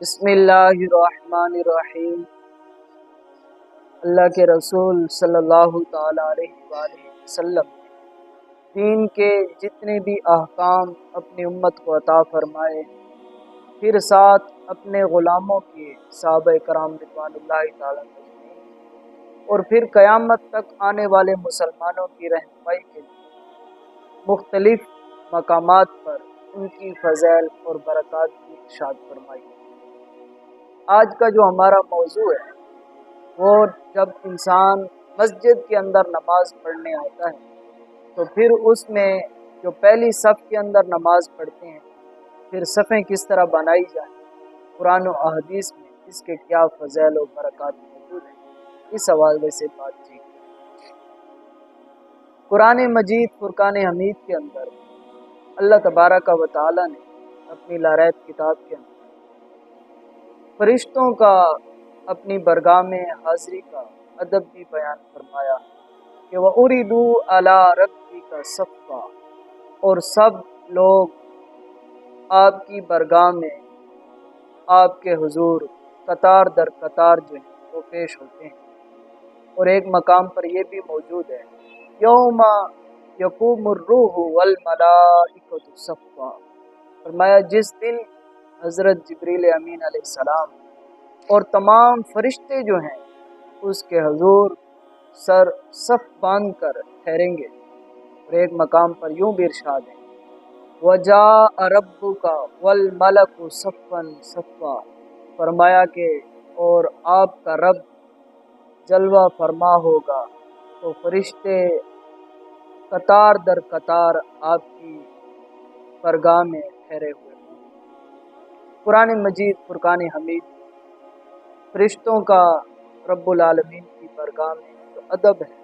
بسم اللہ الرحمن الرحیم۔ اللہ کے رسول صلی اللہ تعالیٰ علیہ وآلہ وسلم۔ دین کے جتنے بھی احکام اپنی امت کو عطا فرمائے، پھر ساتھ اپنے غلاموں کے صحابہ کرام رضوان اللہ تعالیٰ اور پھر قیامت تک آنے والے مسلمانوں کی رہنمائی کے لیے مختلف مقامات پر ان کی فضیل اور برکات کی ارشاد فرمائی۔ آج کا جو ہمارا موضوع ہے، وہ جب انسان مسجد کے اندر نماز پڑھنے آتا ہے، تو پھر اس میں جو پہلی صف کے اندر نماز پڑھتے ہیں، پھر صفیں کس طرح بنائی جائیں، قرآن و احادیث میں اس کے کیا فضیل و برکات موجود ہیں، اس حوالے سے بات چیت قرآن مجید، فرقان حمید کے اندر اللہ تبارہ کا وطالعہ نے اپنی لاریت کتاب کے اندر فرشتوں کا اپنی برگاہ میں حاضری کا ادب بھی بیان فرمایا کہ وہ اردو اعلیٰ ربی کا صفقہ اور سب لوگ آپ کی برگاہ میں آپ کے حضور قطار در قطار جو ہیں وہ پیش ہوتے ہیں۔ اور ایک مقام پر یہ بھی موجود ہے، یوم یقوم الروح والملائکۃ صفا۔ فرمایا، جس دن حضرت جبریل امین علیہ السلام اور تمام فرشتے جو ہیں، اس کے حضور سر صف باندھ کر ٹھہریں گے اور ایک مقام پر یوں بھی ارشاد ہے وجا عرب کا ول ملک صفن صفا۔ فرمایا کہ، اور آپ کا رب جلوہ فرما ہوگا تو فرشتے قطار در قطار آپ کی پرگاہ میں ٹھہرے ہوئے قرآن مجید، فرقان حمید، فرشتوں کا رب العالمین کی برگاہ میں جو ادب ہے،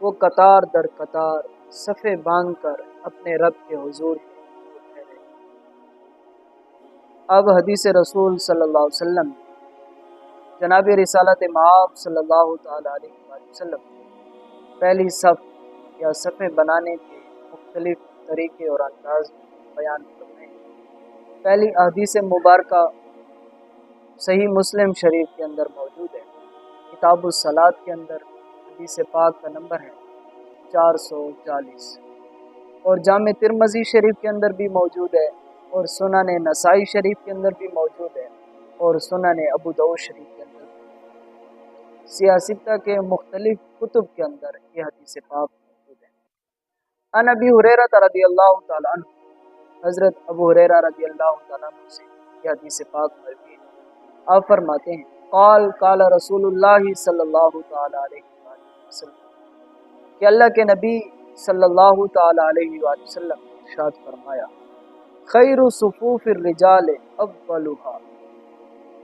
وہ قطار در قطار صفے باندھ کر اپنے رب کے حضور اب حدیث رسول صلی اللہ علیہ وسلم، جناب رسالت معاب صلی اللہ تعالیٰ علیہ وسلم، پہلی صف یا صفے بنانے کے مختلف طریقے اور انداز بیان پہلی احادیث مبارکہ صحیح مسلم شریف کے اندر موجود ہے۔ کتاب الصلاط کے اندر حدیث پاک کا نمبر ہے چار سو چالیس۔ اور جامع ترمزی شریف کے اندر بھی موجود ہے اور سنن نسائی شریف کے اندر بھی موجود ہے اور سنن ابو دو شریف کے اندر۔ سیاستہ کے مختلف کتب کے اندر یہ حدیث پاک موجود ہے۔ ان ابی حریرت رضی اللہ تعالیٰ عنہ حضرت ابو حریرہ رضی اللہ تعالیٰ سے یہ حدیث پاک مرضی آپ فرماتے ہیں، قال قال رسول اللہ صلی اللہ تعالیٰ علیہ وسلم، کہ اللہ کے نبی صلی اللہ تعالیٰ علیہ وآلہ وسلم ارشاد فرمایا، خیر صفوف الرجال اولها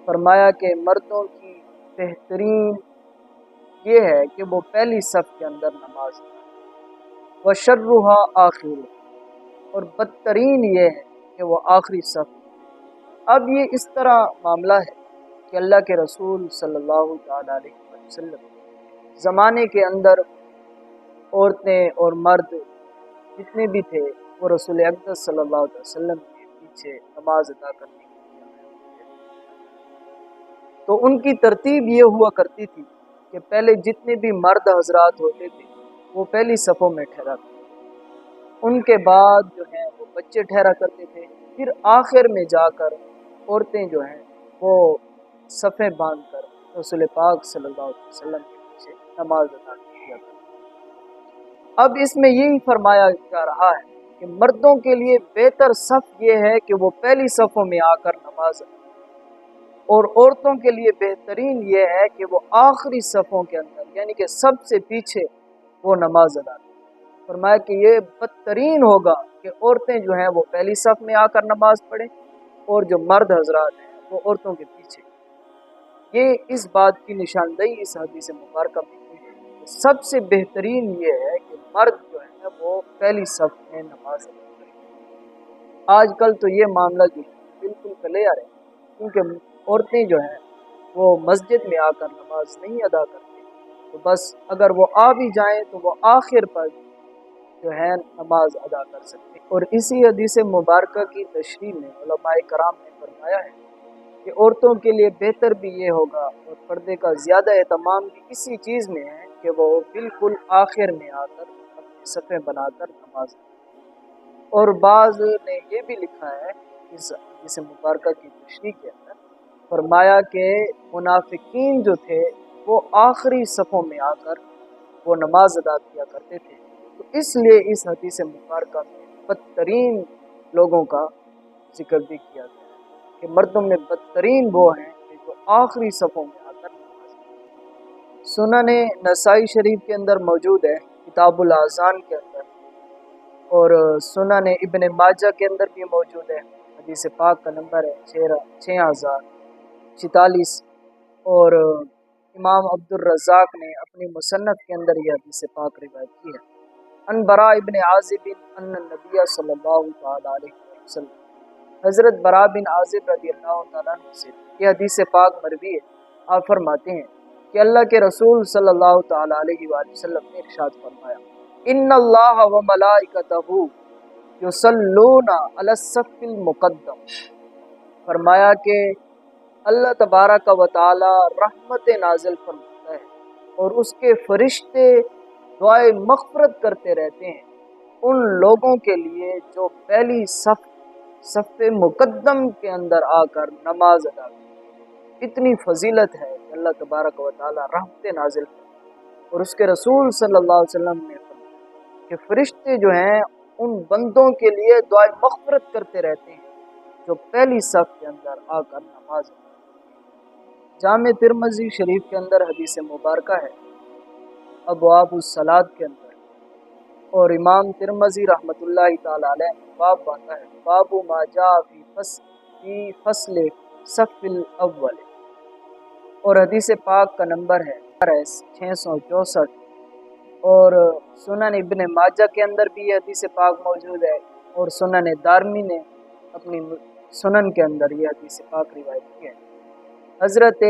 فرمایا کہ مردوں کی بہترین یہ ہے کہ وہ پہلی صف کے اندر نماز و شرحا آخر اور بدترین یہ ہے کہ وہ آخری صف اب یہ اس طرح معاملہ ہے کہ اللہ کے رسول صلی اللہ تعالیٰ علیہ وسلم زمانے کے اندر عورتیں اور مرد جتنے بھی تھے، وہ رسول اقدس صلی اللہ علیہ وسلم کے پیچھے نماز ادا کرنے تو ان کی ترتیب یہ ہوا کرتی تھی کہ پہلے جتنے بھی مرد حضرات ہوتے تھے، وہ پہلی صفوں میں ٹھہرا ان کے بعد جو ہیں وہ بچے ٹھہرا کرتے تھے، پھر آخر میں جا کر عورتیں جو ہیں وہ صفیں باندھ کر رسول پاک صلی اللہ علیہ وسلم کے پیچھے نماز ادا کیا کرتے اب اس میں یہی فرمایا جا رہا ہے کہ مردوں کے لیے بہتر صف یہ ہے کہ وہ پہلی صفوں میں آ کر نماز ادا اور عورتوں کے لیے بہترین یہ ہے کہ وہ آخری صفوں کے اندر یعنی کہ سب سے پیچھے وہ نماز ادا کریں۔ فرمایا کہ یہ بدترین ہوگا کہ عورتیں جو ہیں وہ پہلی صف میں آ کر نماز پڑھیں اور جو مرد حضرات ہیں وہ عورتوں کے پیچھے۔ یہ اس بات کی نشاندہی اس حدیث مبارکہ میں کی ہے۔ سب سے بہترین یہ ہے کہ مرد جو ہے وہ پہلی صف میں نماز ادا کریں۔ آج کل تو یہ معاملہ جو ہے بالکل کلیئر ہے کیونکہ عورتیں جو ہیں وہ مسجد میں آ کر نماز نہیں ادا کرتی تو بس اگر وہ آ بھی جائیں تو وہ آخر پر جو ہے نماز ادا کر سکتے اور اسی حدیث مبارکہ کی تشریح میں علماء کرام نے فرمایا ہے کہ عورتوں کے لیے بہتر بھی یہ ہوگا اور پردے کا زیادہ اہتمام بھی اسی چیز میں ہے کہ وہ بالکل آخر میں آ کر اپنے صفحے بنا کر نماز اور بعض نے یہ بھی لکھا ہے اس جسے مبارکہ کی تشریح کے اندر فرمایا کہ منافقین جو تھے وہ آخری صفوں میں آ کر وہ نماز ادا کیا کرتے تھے۔ تو اس لیے اس حدیث مبارکہ میں بدترین لوگوں کا ذکر بھی کیا گیا ہے کہ مردوں میں بدترین وہ ہیں کہ جو آخری صفوں میں آ کر نماز سنن نسائی شریف کے اندر موجود ہے، کتاب الاذان کے اندر۔ اور سنن ابن ماجہ کے اندر بھی موجود ہے۔ حدیث پاک کا نمبر ہے چھ چھ ہزار چتالیس اور امام عبد الرزاق نے اپنی مصنف کے اندر یہ حدیث پاک روایت کی ہے۔ ان برا ابن عازب ان نبی صلی اللہ تعالیٰ علیہ وسلم۔ حضرت برا بن عازب رضی اللہ تعالیٰ سے یہ حدیث پاک مروی ہے۔ آپ فرماتے ہیں کہ اللہ کے رسول صلی اللہ تعالیٰ علیہ وآلہ وسلم نے ارشاد فرمایا، ان اللہ و ملائکتہ یصلون علی الصف المقدم فرمایا کہ اللہ تبارک و تعالی رحمت نازل فرماتا ہے اور اس کے فرشتے دعائے مغفرت کرتے رہتے ہیں۔ ان لوگوں کے لیے جو پہلی صف صف مقدم کے اندر آ کر نماز ادا کرتے اتنی فضیلت ہے کہ اللہ تبارک و تعالی رحمت نازل اور اس کے رسول صلی اللہ علیہ وسلم نے فرمایا کہ فرشتے جو ہیں، ان بندوں کے لیے دعائے مغفرت کرتے رہتے ہیں جو پہلی صف کے اندر آ کر نماز ادا جامع ترمزی شریف کے اندر حدیث مبارکہ ہے۔ ابواب السلاد کے اندر اور امام ترمزی رحمۃ اللہ تعالی علیہ باب باندھا ہے، باب ما جا فی فصل فی فصل صف الاول۔ اور حدیث پاک کا نمبر ہے چھ سو چونسٹھ اور سنن ابن ماجہ کے اندر بھی یہ حدیث پاک موجود ہے۔ اور سنن دارمی نے اپنی سنن کے اندر یہ حدیث پاک روایت کی ہے۔ حضرت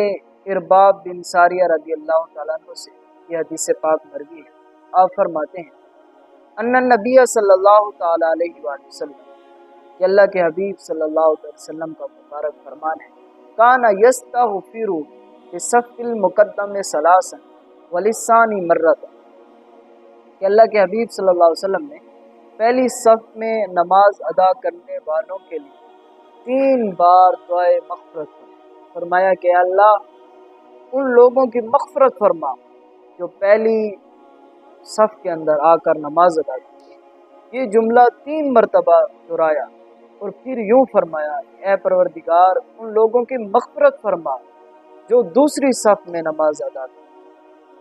ارباب بن ساریہ رضی اللہ تعالیٰ عنہ سے یہ حدیث پاک مروی ہے۔ آپ فرماتے ہیں، ان نبی صلی اللہ تعالیٰ علیہ وآلہ وسلم، کہ اللہ کے حبیب صلی اللہ علیہ وسلم کا مبارک فرمان ہے کانا یستا فیرو صف المقدم سلاسن ولسانی مرت کہ اللہ کے حبیب صلی اللہ علیہ وسلم نے پہلی صف میں نماز ادا کرنے والوں کے لیے تین بار دعائے مغفرت فرمایا کہ اللہ، ان لوگوں کی مغفرت فرما۔ جو پہلی صف کے اندر آ کر نماز ادا کی۔ یہ جملہ تین مرتبہ دہرایا اور پھر یوں فرمایا اے پروردگار، ان لوگوں کی مغفرت فرما جو دوسری صف میں نماز ادا کی۔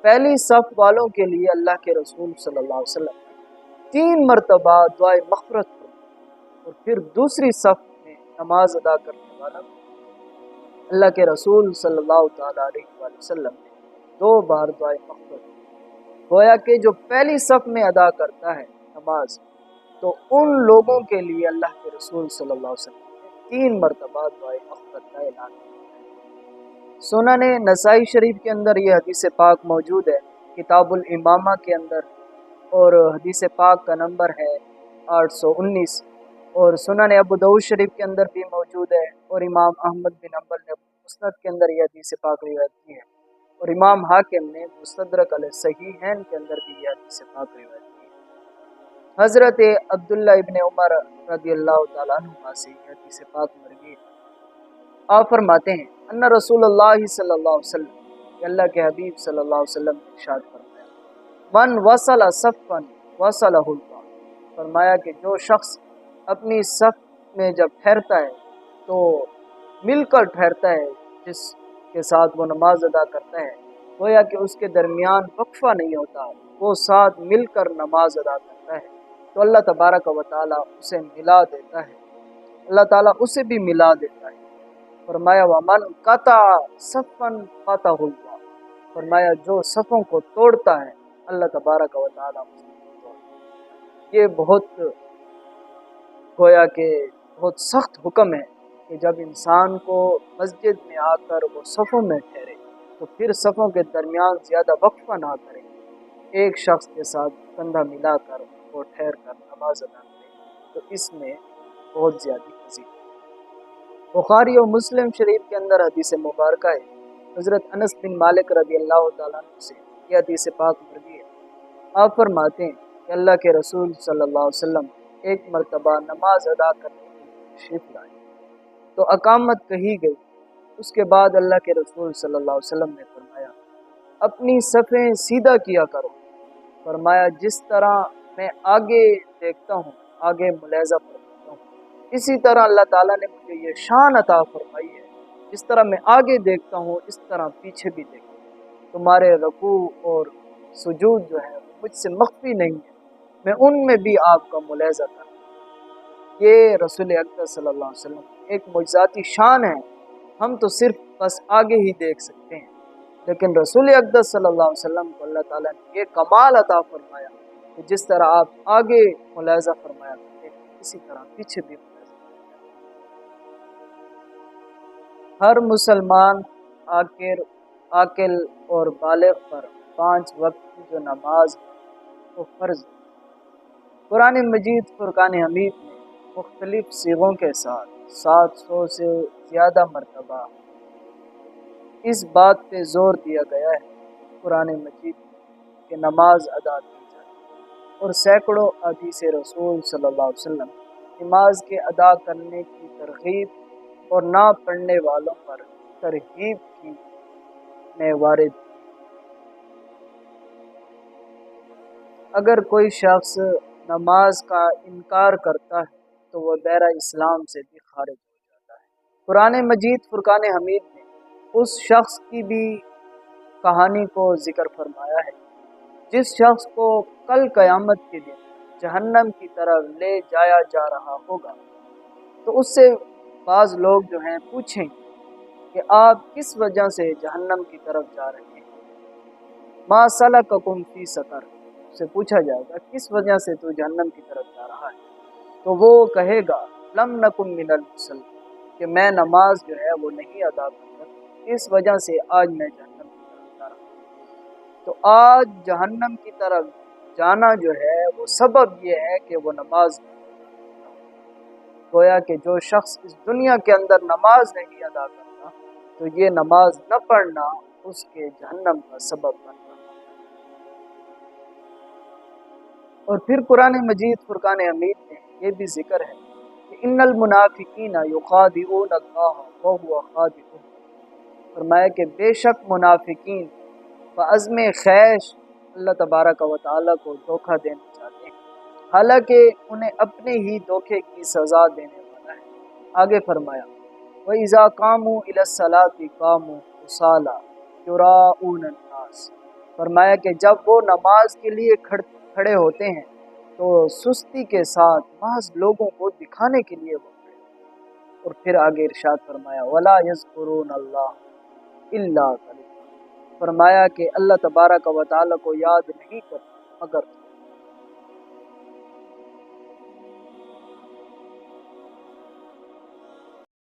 پہلی صف والوں کے لیے اللہ کے رسول صلی اللہ علیہ وسلم تین مرتبہ دعائے مغفرت فرما اور پھر دوسری صف میں نماز ادا کرنے والا۔ اللہ کے رسول صلی اللہ تعالیٰ علیہ وسلم نے دو بار دعائے مغفرت گویا کہ جو پہلی صف میں ادا کرتا ہے نماز، تو ان لوگوں کے لیے اللہ کے رسول صلی اللہ علیہ وسلم نے تین مرتبہ دعائے مغفرت کا اعلان کیا سونا نے نسائی شریف کے اندر یہ حدیث پاک موجود ہے، کتاب الامامہ کے اندر، اور حدیث پاک کا نمبر ہے آٹھ سو انیس۔ اور سنن ابو دعود شریف کے اندر بھی موجود ہے، اور امام احمد بن امبل نے مسند کے اندر یہ حدیث پاک روایت کی ہے۔ اور امام حاکم نے مصدرک علیہ صحیح کے اندر بھی یہ حدیث پاک روایت کی حضرت عبداللہ ابن عمر رضی اللہ تعالیٰ عنہ سے یہ حدیث پاک مرگی آپ فرماتے ہیں، ان رسول اللہ صلی اللہ علیہ وسلم، کہ اللہ کے حبیب صلی اللہ علیہ وسلم نے ارشاد فرمایا، من وصل صفن وصلہ اللہ، فرمایا کہ جو شخص اپنی صف میں جب ٹھہرتا ہے، تو مل کر ٹھہرتا ہے، جس کے ساتھ وہ نماز ادا کرتا ہے گویا کہ اس کے درمیان وقفہ نہیں ہوتا، وہ ساتھ مل کر نماز ادا کرتا ہے۔ تو اللہ تبارک و تعالیٰ اسے ملا دیتا ہے۔ اللہ تعالیٰ اسے بھی ملا دیتا ہے۔ فرمایا، ومن قطع صفن قطع ہوا فرمایا، جو صفوں کو توڑتا ہے، اللہ تبارک و تعالیٰ یہ بہت، گویا کہ بہت سخت حکم ہے۔ کہ جب انسان کو مسجد میں آ کر وہ صفوں میں ٹھہرے، تو پھر صفوں کے درمیان زیادہ وقفہ نہ کرے۔ ایک شخص کے ساتھ کندھا ملا کر وہ ٹھہر کر نماز ادا کرے، تو اس میں بہت زیادہ ہے بخاری و مسلم شریف کے اندر حدیث مبارکہ ہے۔ حضرت انس بن مالک رضی اللہ تعالیٰ عنہ سے یہ حدیث پاک مروی ہے۔ آپ فرماتے ہیں کہ اللہ کے رسول صلی اللہ علیہ وسلم ایک مرتبہ نماز ادا کرنے کے لیے تشریف لائے۔ تو اقامت کہی گئی۔ اس کے بعد اللہ کے رسول صلی اللہ علیہ وسلم نے فرمایا، اپنی صفیں سیدھا کیا کرو۔ فرمایا، جس طرح میں آگے دیکھتا ہوں، آگے ملاحظہ فرماتا ہوں۔ اسی طرح اللہ تعالیٰ نے مجھے یہ شان عطا فرمائی ہے۔ جس طرح میں آگے دیکھتا ہوں، اس طرح پیچھے بھی دیکھتا ہوں۔ تمہارے رقو اور سجود جو ہے مجھ سے مخفی نہیں ہے میں ان میں بھی آپ کا ملاحظہ کروں یہ رسول اکبر صلی اللہ علیہ وسلم، ایک مجزاتی شان ہے۔ ہم تو صرف بس آگے ہی دیکھ سکتے ہیں۔ لیکن رسول اقدس صلی اللہ علیہ وسلم کو اللہ تعالیٰ نے یہ کمال عطا فرمایا کہ جس طرح آپ آگے ملاحظہ فرمایا کرتے ہیں، اسی طرح پیچھے بھی ملاحظہ ہر مسلمان آکر، عاقل اور بالغ پر پانچ وقت کی جو نماز ہے، وہ فرض قرآن مجید، فرقان حمید میں مختلف سیغوں کے ساتھ سات سو سے زیادہ مرتبہ اس بات پہ زور دیا گیا ہے قرآن مجید کہ نماز ادا کی جائے اور سینکڑوں حدیث رسول صلی اللہ علیہ وسلم نماز کے ادا کرنے کی ترغیب اور نہ پڑھنے والوں پر ترغیب کی میں وارد اگر کوئی شخص نماز کا انکار کرتا ہے تو وہ دائرہ اسلام سے بھی خارج ہو جاتا ہے۔ قرآن مجید فرقان حمید نے اس شخص کی بھی کہانی کو ذکر فرمایا ہے، جس شخص کو کل قیامت کے دن جہنم کی طرف لے جایا جا رہا ہوگا۔ تو اس سے بعض لوگ جو ہیں پوچھیں کہ آپ کس وجہ سے جہنم کی طرف جا رہے ہیں؟ ما صلاح کم فی سکر سے پوچھا جائے گا کس وجہ سے تو جہنم کی طرف جا رہا ہے؟ تو وہ کہے گا، لم نکم من المسلم، کہ میں نماز جو ہے وہ نہیں ادا کرتا۔ اس وجہ سے آج میں جہنم کی طرف جا رہا ہوں۔ تو آج جہنم کی طرف جانا جو ہے وہ سبب یہ ہے کہ وہ نماز گویا کہ جو شخص اس دنیا کے اندر نماز نہیں ادا کرتا، تو یہ نماز نہ پڑھنا اس کے جہنم کا سبب بنتا اور پھر قرآن مجید، فرقان حمید میں یہ بھی ذکر ہے کہ ان المنافقین یخادعون اللہ وهو خادعهم فرمایا کہ بے شک منافقین عزم خیش اللہ تبارک و تعالیٰ کو دھوکہ دینا چاہتے ہیں۔ حالانکہ انہیں اپنے ہی دھوکے کی سزا دینے والا ہے۔ آگے فرمایا وہ ایزا کام الاسلاتی کام اسالہ الناس۔ فرمایا کہ جب وہ نماز کے لیے کھڑے ہوتے ہیں تو سستی کے ساتھ محض لوگوں کو دکھانے کے لیے وہ اور پھر آگے ارشاد فرمایا، ولا یذکرون اللہ اللہ فرمایا کہ اللہ تبارک و تعالیٰ کو یاد نہیں کرتا مگر